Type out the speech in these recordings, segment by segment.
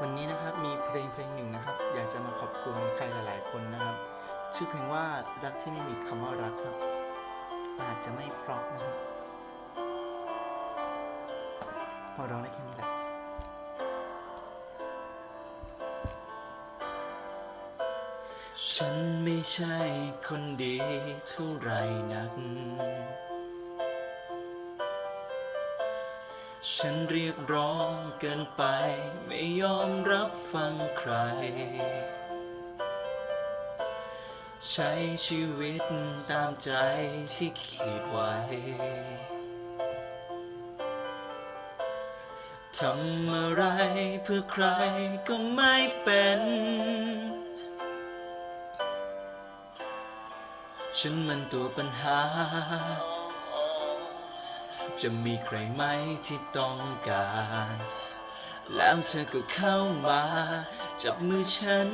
วันนี้นะครับมีเพลงเพลงหนึ่งนะครับ อยากจะมาขอบคุณใครหลาย ๆ คนนะครับ ชื่อเพลงว่ารักที่ไม่มีคำว่ารักครับ อาจจะไม่เพราะนะครับพอร้องได้แค่นี้แหละฉันไม่ใช่คนดีเท่าไรนัก ฉันเรียกร้องเกินไป ไม่ยอมรับฟังใคร ใช้ชีวิตตามใจที่คิดไว้ ทำอะไรเพื่อใครก็ไม่เป็น ฉันมันตัวปัญหา จะมีใครไหมที่ต้องการ แล้วเธอก็เข้ามา จับมือฉัน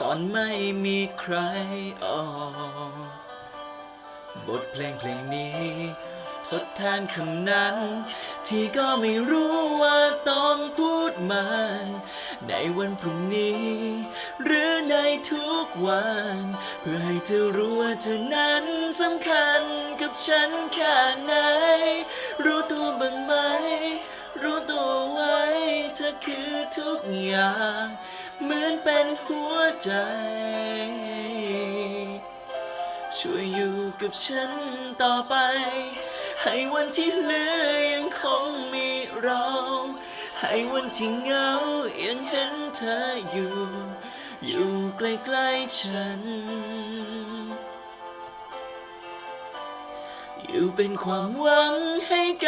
ตอนไม่มีใครออกบทเพลงเพลงนี้ทดแทนคำนั้น ที่ก็ไม่รู้ว่าต้องพูดมัน ในวันพรุ่งนี้ หรือในทุกวัน เพื่อให้เธอรู้ว่าเธอนั้นสำคัญกับฉันแค่ไหน รู้ตัวบ้างไหม รู้ตัวไว้เธอคือทุกอย่าง เหมือนเป็นหัวใจ ช่วยอยู่กับฉันต่อไป ให้วันที่เหลือยังคงมีเรา ให้วันที่เหงายังเห็นเธออยู่ อยู่ใกล้ๆฉัน อยู่เป็นความหวังให้กัน